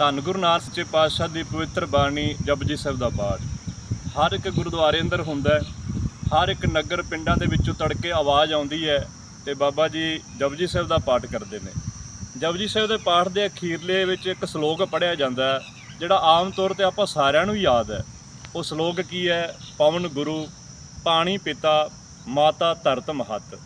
ਧੰਨ ਗੁਰੂ ਨਾਨਕ ਸੱਚੇ ਪਾਤਸ਼ਾਹ ਦੀ ਪਵਿੱਤਰ ਬਾਣੀ ਜਪਜੀ ਸਾਹਿਬ ਦਾ ਪਾਠ। ਹਰ ਇੱਕ ਗੁਰਦੁਆਰੇ ਅੰਦਰ ਹੁੰਦਾ ਹੈ, ਹਰ ਇੱਕ ਨਗਰ ਪਿੰਡਾਂ ਦੇ ਵਿੱਚੋਂ ਤੜਕੇ ਆਵਾਜ਼ ਆਉਂਦੀ ਹੈ ਤੇ ਬਾਬਾ ਜੀ ਜਪਜੀ ਸਾਹਿਬ ਦਾ ਪਾਠ ਕਰਦੇ ਨੇ। ਜਪਜੀ ਸਾਹਿਬ ਦੇ ਪਾਠ ਦੇ ਅਖੀਰਲੇ ਵਿੱਚ ਇੱਕ ਸ਼ਲੋਕ ਪੜਿਆ ਜਾਂਦਾ ਜਿਹੜਾ ਆਮ ਤੌਰ ਤੇ ਆਪਾਂ ਸਾਰਿਆਂ ਨੂੰ ਯਾਦ ਹੈ। ਉਹ ਸ਼ਲੋਕ ਕੀ ਹੈ? ਪਵਨ ਗੁਰੂ, ਪਾਣੀ ਪਿਤਾ, ਮਾਤਾ ਧਰਤ ਮਹੱਤ।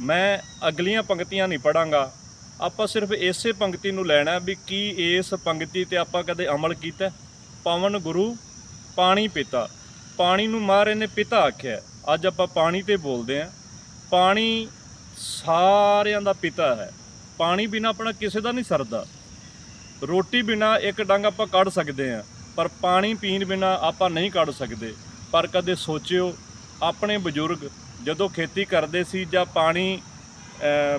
ਮੈਂ ਅਗਲੀਆਂ ਪੰਕਤੀਆਂ ਨਹੀਂ ਪੜਾਂਗਾ ਆਪਾਂ ਸਿਰਫ ਇਸੇ ਪੰਕਤੀ ਨੂੰ ਲੈਣਾ ਵੀ ਕੀ ਇਸ ਪੰਕਤੀ ਤੇ ਆਪਾਂ ਕਦੇ ਅਮਲ ਕੀਤਾ ਪਵਨ ਗੁਰੂ, ਪਾਣੀ ਪਿਤਾ। ਪਾਣੀ ਨੂੰ ਮਹਾਰਾਜ ਨੇ ਪਿਤਾ ਆਖਿਆ ਅੱਜ ਆਪਾਂ ਪਾਣੀ ਤੇ ਬੋਲਦੇ ਆਂ ਪਾਣੀ ਸਾਰਿਆਂ ਦਾ ਪਿਤਾ ਹੈ। ਪਾਣੀ ਬਿਨਾ ਆਪਣਾ ਕਿਸੇ ਦਾ ਨਹੀਂ ਸਰਦਾ। ਰੋਟੀ ਬਿਨਾ ਇੱਕ ਡੰਗ ਆਪਾਂ ਕੱਢ ਸਕਦੇ ਆਂ ਪਰ ਪਾਣੀ ਪੀਣ ਬਿਨਾ ਆਪਾਂ ਨਹੀਂ ਕੱਢ ਸਕਦੇ। ਪਰ ਕਦੇ ਸੋਚਿਓ, ਆਪਣੇ ਬਜ਼ੁਰਗ ਜਦੋਂ ਖੇਤੀ ਕਰਦੇ ਸੀ ਜਾਂ ਪਾਣੀ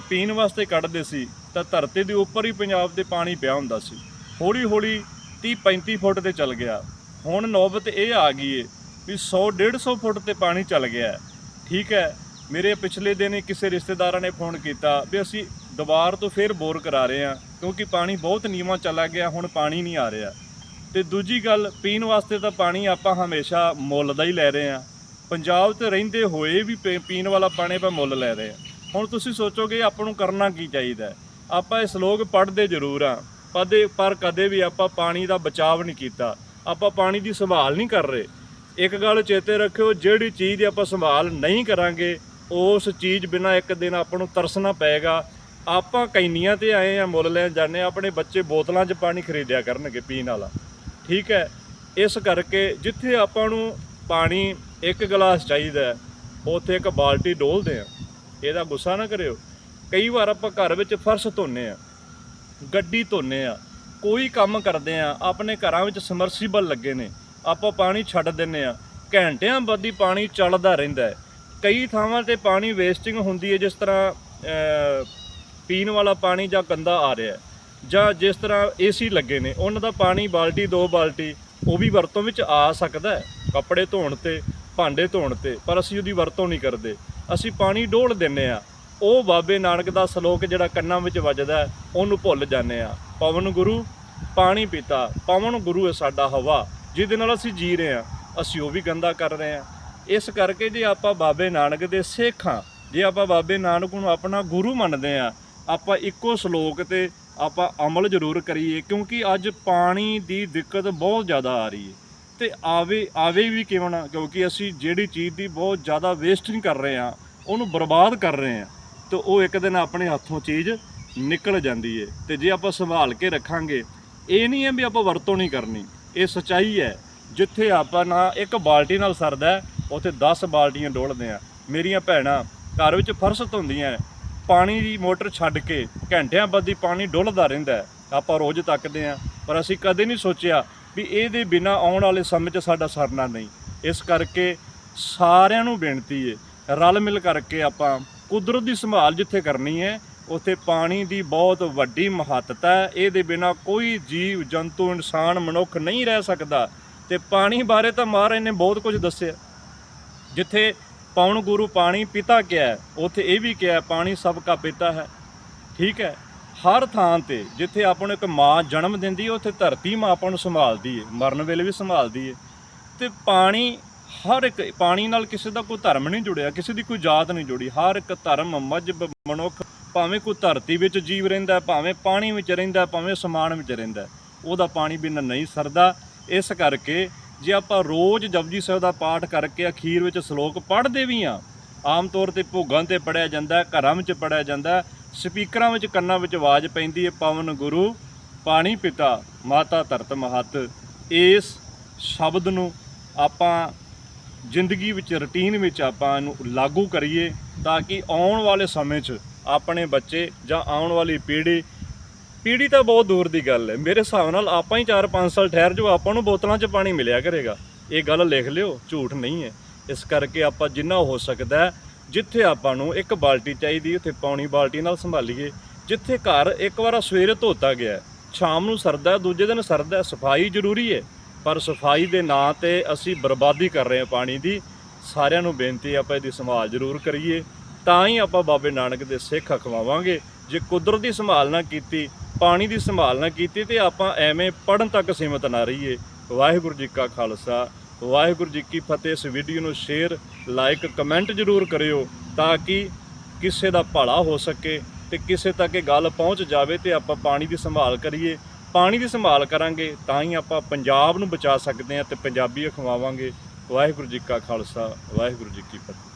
ਪੀਣ ਵਾਸਤੇ ਕੱਢਦੇ ਸੀ ਤਾਂ ਧਰਤੀ ਦੇ ਉੱਪਰ ਹੀ ਪੰਜਾਬ ਦੇ ਪਾਣੀ ਪਿਆ ਹੁੰਦਾ ਸੀ। ਹੌਲੀ ਹੌਲੀ 30 35 ਫੁੱਟ ਤੇ ਚੱਲ ਗਿਆ। ਹੁਣ ਨੌਬਤ ਇਹ ਆ ਗਈ ਏ ਵੀ 100 150 ਫੁੱਟ ਤੇ ਪਾਣੀ ਚੱਲ ਗਿਆ ਠੀਕ ਹੈ, ਮੇਰੇ ਪਿਛਲੇ ਦਿਨ ਹੀ ਕਿਸੇ ਰਿਸ਼ਤੇਦਾਰਾਂ ਨੇ ਫੋਨ ਕੀਤਾ ਵੀ ਅਸੀਂ ਦੁਬਾਰ ਤੋਂ ਫੇਰ ਬੋਰ ਕਰਾ ਰਹੇ ਹਾਂ, ਕਿਉਂਕਿ ਪਾਣੀ ਬਹੁਤ ਨੀਵਾਂ ਚਲਾ ਗਿਆ, ਹੁਣ ਪਾਣੀ ਨਹੀਂ ਆ ਰਿਹਾ। ਤੇ ਦੂਜੀ ਗੱਲ, ਪੀਣ ਵਾਸਤੇ ਤਾਂ ਪਾਣੀ ਆਪਾਂ ਹਮੇਸ਼ਾ ਮੁੱਲ ਦਾ ਹੀ ਲੈ ਰਹੇ ਹਾਂ। ਪੰਜਾਬ 'ਚ ਰਹਿੰਦੇ ਹੋਏ ਵੀ ਪੀ- ਪੀਣ ਵਾਲਾ ਪਾਣੀ ਆਪਾਂ ਮੁੱਲ ਲੈ ਰਹੇ ਹਾਂ। ਹੁਣ ਤੁਸੀਂ ਸੋਚੋਗੇ ਆਪਾਂ ਨੂੰ ਕਰਨਾ ਕੀ ਚਾਹੀਦਾ ਹੈ? ਆਪਾਂ ਇਹ ਸ਼ਲੋਕ ਪੜ੍ਹਦੇ ਜ਼ਰੂਰ ਆ ਪਦੇ ਪਰ ਕਦੇ ਵੀ ਆਪਾਂ ਪਾਣੀ ਦਾ ਬਚਾਵ ਨਹੀਂ ਕੀਤਾ। ਆਪਾਂ ਪਾਣੀ ਦੀ ਸੰਭਾਲ ਨਹੀਂ ਕਰ ਰਹੇ। ਇੱਕ ਗੱਲ ਚੇਤੇ ਰੱਖਿਓ ਜਿਹੜੀ ਚੀਜ਼ ਦੀ ਆਪਾਂ ਸੰਭਾਲ ਨਹੀਂ ਕਰਾਂਗੇ ਉਸ ਚੀਜ਼ ਬਿਨਾ ਇੱਕ ਦਿਨ ਆਪਾਂ ਨੂੰ ਤਰਸਣਾ ਪਏਗਾ। ਆਪਾਂ ਕੈਨੀਆਂ ਤੇ ਆਏ ਆ ਮੁੱਲ ਲੈਣ ਜਾਂਦੇ ਹਾਂ, ਆਪਣੇ ਬੱਚੇ ਬੋਤਲਾਂ 'ਚ ਪਾਣੀ ਖਰੀਦਿਆ ਕਰਨਗੇ ਪੀਣ ਵਾਲਾ। ਠੀਕ ਹੈ? ਇਸ ਕਰਕੇ ਜਿੱਥੇ ਆਪਾਂ ਨੂੰ ਪਾਣੀ ਇੱਕ ਗਲਾਸ ਚਾਹੀਦਾ ਉੱਥੇ ਇੱਕ ਬਾਲਟੀ ਡੋਲਦੇ ਆ। ਇਹਦਾ ਗੁੱਸਾ ਨਾ ਕਰਿਓ। ਕਈ ਵਾਰ ਆਪਾਂ ਘਰ ਵਿੱਚ ਫਰਸ਼ ਧੋਨੇ ਆ, ਗੱਡੀ ਧੋਨੇ ਆ, ਕੋਈ ਕੰਮ ਕਰਦੇ ਆ, ਆਪਣੇ ਘਰਾਂ ਵਿੱਚ ਸਮਰਸੀਬਲ ਲੱਗੇ ਨੇ, ਆਪਾਂ ਪਾਣੀ ਛੱਡ ਦਿੰਨੇ ਆ, ਘੰਟਿਆਂ ਬਾਅਦ ਪਾਣੀ ਚੱਲਦਾ ਰਹਿੰਦਾ ਹੈ। ਕਈ ਥਾਵਾਂ ਤੇ ਪਾਣੀ ਵੇਸਟਿੰਗ ਹੁੰਦੀ ਹੈ, ਜਿਸ ਤਰ੍ਹਾਂ ਪੀਣ ਵਾਲਾ ਪਾਣੀ ਜਾਂ ਗੰਦਾ ਆ ਰਿਹਾ ਜਾਂ ਜਿਸ ਤਰ੍ਹਾਂ ਏਸੀ ਲੱਗੇ ਨੇ, ਉਹਨਾਂ ਦਾ ਪਾਣੀ ਬਾਲਟੀ, ਦੋ ਬਾਲਟੀ, ਉਹ ਵੀ ਵਰਤੋਂ ਵਿੱਚ ਆ ਸਕਦਾ ਹੈ। ਕੱਪੜੇ ਧੋਣ ਤੇ, ਭਾਂਡੇ ਧੋਣ ਤੇ, ਪਰ ਅਸੀਂ ਉਹਦੀ ਵਰਤੋਂ ਨਹੀਂ ਕਰਦੇ। ਅਸੀਂ ਪਾਣੀ ਡੋਲ ਦਿੰਨੇ ਆ ਉਹ ਬਾਬੇ ਨਾਨਕ ਦਾ ਸ਼ਲੋਕ ਜਿਹੜਾ ਕੰਨਾਂ ਵਿੱਚ ਵੱਜਦਾ ਉਹਨੂੰ ਭੁੱਲ ਜਾਂਦੇ ਆ ਪਵਨ ਗੁਰੂ, ਪਾਣੀ ਪੀਤਾ, ਪਵਨ ਗੁਰੂ ਹੈ ਸਾਡਾ ਹਵਾ, ਜਿਹਦੇ ਨਾਲ ਅਸੀਂ ਜੀ ਰਹੇ ਆ ਅਸੀਂ ਉਹ ਵੀ ਗੰਦਾ ਕਰ ਰਹੇ ਆ ਇਸ ਕਰਕੇ ਜੇ ਆਪਾਂ ਬਾਬੇ ਨਾਨਕ ਦੇ ਸਿੱਖ ਹਾਂ, ਜੇ ਆਪਾਂ ਬਾਬੇ ਨਾਨਕ ਨੂੰ ਆਪਣਾ ਗੁਰੂ ਮੰਨਦੇ ਆ ਆਪਾਂ ਇੱਕੋ ਸ਼ਲੋਕ ਤੇ ਆਪਾਂ ਅਮਲ ਜ਼ਰੂਰ ਕਰੀਏ, ਕਿਉਂਕਿ ਅੱਜ ਪਾਣੀ ਦੀ ਦਿੱਕਤ ਬਹੁਤ ਜ਼ਿਆਦਾ ਆ ਰਹੀ ਹੈ। ਤੇ ਆਵੇ ਆਵੇ ਵੀ ਕਿਵੇਂ ਨਾ, ਕਿਉਂਕਿ ਅਸੀਂ ਜਿਹੜੀ ਚੀਜ਼ ਦੀ ਬਹੁਤ ਜ਼ਿਆਦਾ ਵੇਸਟਿੰਗ ਕਰ ਰਹੇ ਆ ਉਹਨੂੰ ਬਰਬਾਦ ਕਰ ਰਹੇ ਆ ਤੇ ਉਹ ਇੱਕ ਦਿਨ ਆਪਣੇ ਹੱਥੋਂ ਚੀਜ਼ ਨਿਕਲ ਜਾਂਦੀ ਹੈ ਤੇ ਜੇ ਆਪਾਂ ਸੰਭਾਲ ਕੇ ਰੱਖਾਂਗੇ, ਇਹ ਨਹੀਂ ਹੈ ਵੀ ਆਪਾਂ ਵਰਤੋਂ ਨਹੀਂ ਕਰਨੀ। ਇਹ ਸਚਾਈ ਹੈ। ਜਿੱਥੇ ਆਪਾਂ ਨਾ ਇੱਕ ਬਾਲਟੀ ਨਾਲ ਸਰਦਾ ਉੱਥੇ 10 ਬਾਲਟੀਆਂ ਡੋਲਦੇ ਆ ਮੇਰੀਆਂ ਭੈਣਾਂ ਘਰ ਵਿੱਚ ਫਰਸ਼ ਧੋਂਦੀਆਂ ਪਾਣੀ ਦੀ ਮੋਟਰ ਛੱਡ ਕੇ ਘੰਟਿਆਂ ਬਾਅਦ ਹੀ ਪਾਣੀ ਡੁੱਲਦਾ ਰਹਿੰਦਾ ਆਪਾਂ ਰੋਜ਼ ਤੱਕਦੇ ਆ ਪਰ ਅਸੀਂ ਕਦੇ ਨਹੀਂ ਸੋਚਿਆ ਵੀ ਇਹਦੇ ਬਿਨਾ ਆਉਣ ਵਾਲੇ ਸਮੇਂ 'ਚ ਸਾਡਾ ਸਰਨਾ ਨਹੀਂ। ਇਸ ਕਰਕੇ ਸਾਰਿਆਂ ਨੂੰ ਬੇਨਤੀ ਹੈ ਰਲ ਮਿਲ ਕਰਕੇ ਆਪਾਂ ਕੁਦਰਤ ਦੀ ਸੰਭਾਲ ਜਿੱਥੇ ਕਰਨੀ ਹੈ, ਉੱਥੇ ਪਾਣੀ ਦੀ ਬਹੁਤ ਵੱਡੀ ਮਹੱਤਤਾ ਹੈ। ਇਹਦੇ ਬਿਨਾ ਕੋਈ ਜੀਵ, ਜੰਤੂ, ਇਨਸਾਨ, ਮਨੁੱਖ ਨਹੀਂ ਰਹਿ ਸਕਦਾ। ਤੇ ਪਾਣੀ ਬਾਰੇ ਤਾਂ ਮਹਾਰਾਜ ਨੇ ਬਹੁਤ ਕੁਝ ਦੱਸਿਆ। ਜਿੱਥੇ ਪਵਨ ਗੁਰੂ ਪਾਣੀ ਪਿਤਾ ਕਿਹਾ ਉੱਥੇ ਇਹ ਵੀ ਕਿਹਾ ਪਾਣੀ ਸਭ ਕਾ ਪਿਤਾ ਹੈ। ਠੀਕ ਹੈ? ਹਰ ਥਾਂ ਤੇ ਜਿੱਥੇ ਆਪਾਂ ਨੂੰ ਇੱਕ ਮਾਂ ਜਨਮ ਦਿੰਦੀ ਹੈ, ਉੱਥੇ ਧਰਤੀ ਮਾਂ ਆਪਾਂ ਨੂੰ ਸੰਭਾਲਦੀ ਹੈ, ਮਰਨ ਵੇਲੇ ਵੀ ਸੰਭਾਲਦੀ ਹੈ। ਤੇ ਪਾਣੀ ਹਰ ਇੱਕ ਪਾਣੀ ਨਾਲ ਕਿਸੇ ਦਾ ਕੋਈ ਧਰਮ ਨਹੀਂ ਜੁੜਿਆ, ਕਿਸੇ ਦੀ ਕੋਈ ਜਾਤ ਨਹੀਂ ਜੁੜੀ। ਹਰ ਇੱਕ ਧਰਮ ਮਜਬ ਮਨੁੱਖ ਭਾਵੇਂ ਕੋਈ ਧਰਤੀ ਵਿੱਚ ਜੀਵ ਰਹਿੰਦਾ ਭਾਵੇਂ ਪਾਣੀ ਵਿੱਚ ਰਹਿੰਦਾ ਭਾਵੇਂ ਸਮਾਨ ਵਿੱਚ ਰਹਿੰਦਾ ਉਹਦਾ ਪਾਣੀ ਬਿਨਾਂ ਨਹੀਂ ਸਰਦਾ। ਇਸ ਕਰਕੇ ਜੇ ਆਪਾਂ ਰੋਜ਼ ਜਪਜੀ ਸਾਹਿਬ ਦਾ ਪਾਠ ਕਰਕੇ ਅਖੀਰ ਵਿੱਚ ਸ਼ਲੋਕ ਪੜ੍ਹਦੇ ਵੀ ਆ ਆਮ ਤੌਰ ਤੇ ਭੋਗਾਂ ਤੇ ਪੜਿਆ ਜਾਂਦਾ ਘਰਾਂ ਵਿੱਚ ਪੜਿਆ ਜਾਂਦਾ ਸਪੀਕਰਾਂ ਵਿੱਚ ਕੰਨਾਂ ਵਿੱਚ ਆਵਾਜ਼ ਪੈਂਦੀ ਹੈ, ਪਵਨ ਗੁਰੂ, ਪਾਣੀ ਪਿਤਾ, ਮਾਤਾ ਧਰਤ ਮਹੱਤ। ਇਸ ਸ਼ਬਦ ਨੂੰ ਆਪਾਂ ਜ਼ਿੰਦਗੀ ਵਿੱਚ ਰੁਟੀਨ ਵਿੱਚ ਆਪਾਂ ਇਹਨੂੰ ਲਾਗੂ ਕਰੀਏ ਤਾਂ ਕਿ ਆਉਣ ਵਾਲੇ ਸਮੇਂ 'ਚ ਆਪਣੇ ਬੱਚੇ ਜਾਂ ਆਉਣ ਵਾਲੀ ਪੀੜ੍ਹੀ ਪੀੜ੍ਹੀ ਤਾਂ ਬਹੁਤ ਦੂਰ ਦੀ ਗੱਲ ਹੈ। ਮੇਰੇ ਹਿਸਾਬ ਨਾਲ ਆਪਾਂ ਹੀ 4-5 ਸਾਲ ਠਹਿਰ ਜੋ ਆਪਾਂ ਨੂੰ ਬੋਤਲਾਂ 'ਚ ਪਾਣੀ ਮਿਲਿਆ ਕਰੇਗਾ। ਇਹ ਗੱਲ ਲਿਖ ਲਿਓ, ਝੂਠ ਨਹੀਂ ਹੈ। ਇਸ ਕਰਕੇ ਆਪਾਂ ਜਿੰਨਾ ਹੋ ਸਕਦਾ ਜਿੱਥੇ ਆਪਾਂ ਨੂੰ ਇੱਕ ਬਾਲਟੀ ਚਾਹੀਦੀ ਉੱਥੇ ਪੌਣੀ ਬਾਲਟੀ ਨਾਲ ਸੰਭਾਲੀਏ। ਜਿੱਥੇ ਘਰ ਇੱਕ ਵਾਰ ਸਵੇਰੇ ਧੋਤਾ ਗਿਆ ਸ਼ਾਮ ਨੂੰ ਸਰਦਾ ਦੂਜੇ ਦਿਨ ਸਰਦਾ ਸਫ਼ਾਈ ਜ਼ਰੂਰੀ ਹੈ। ਪਰ ਸਫ਼ਾਈ ਦੇ ਨਾਂ ਤੇ ਅਸੀਂ ਬਰਬਾਦੀ ਕਰ ਰਹੇ ਹਾਂ ਪਾਣੀ ਦੀ। ਸਾਰਿਆਂ ਨੂੰ ਬੇਨਤੀ ਹੈ ਆਪਾਂ ਇਹਦੀ ਸੰਭਾਲ ਜ਼ਰੂਰ ਕਰੀਏ। ਤਾਂ ਹੀ ਆਪਾਂ ਬਾਬੇ ਨਾਨਕ ਦੇ ਸਿੱਖ ਅਖਵਾਵਾਂਗੇ। ਜੇ ਕੁਦਰਤ ਦੀ ਸੰਭਾਲ ਨਾ ਕੀਤੀ, ਪਾਣੀ ਦੀ ਸੰਭਾਲ ਨਾ ਕੀਤੀ, ਤੇ ਆਪਾਂ ਐਵੇਂ ਪੜਨ ਤੱਕ ਸੀਮਤ ਨਾ ਰਹੀਏ। ਵਾਹਿਗੁਰੂ ਜੀ ਕਾ ਖਾਲਸਾ। ਵਾਹਿਗੁਰੂ ਜੀ ਕੀ ਫਤਿਹ। ਇਸ ਵੀਡੀਓ ਨੂੰ ਸ਼ੇਅਰ ਲਾਈਕ ਕਮੈਂਟ ਜ਼ਰੂਰ ਕਰਿਓ ਤਾਂ ਕਿ ਕਿਸੇ ਦਾ ਭਲਾ ਹੋ ਸਕੇ ਤੇ ਕਿਸੇ ਤੱਕ ਇਹ ਗੱਲ ਪਹੁੰਚ ਜਾਵੇ ਤੇ ਆਪਾਂ ਪਾਣੀ ਦੀ ਸੰਭਾਲ ਕਰੀਏ। ਪਾਣੀ ਦੀ ਸੰਭਾਲ ਕਰਾਂਗੇ, ਤਾਂ ਹੀ ਆਪਾਂ ਪੰਜਾਬ ਨੂੰ ਬਚਾ ਸਕਦੇ ਹਾਂ ਤੇ ਪੰਜਾਬੀ ਅਖਵਾਵਾਂਗੇ। ਵਾਹਿਗੁਰੂ ਜੀ ਕਾ ਖਾਲਸਾ, ਵਾਹਿਗੁਰੂ ਜੀ ਕੀ ਫਤਿਹ।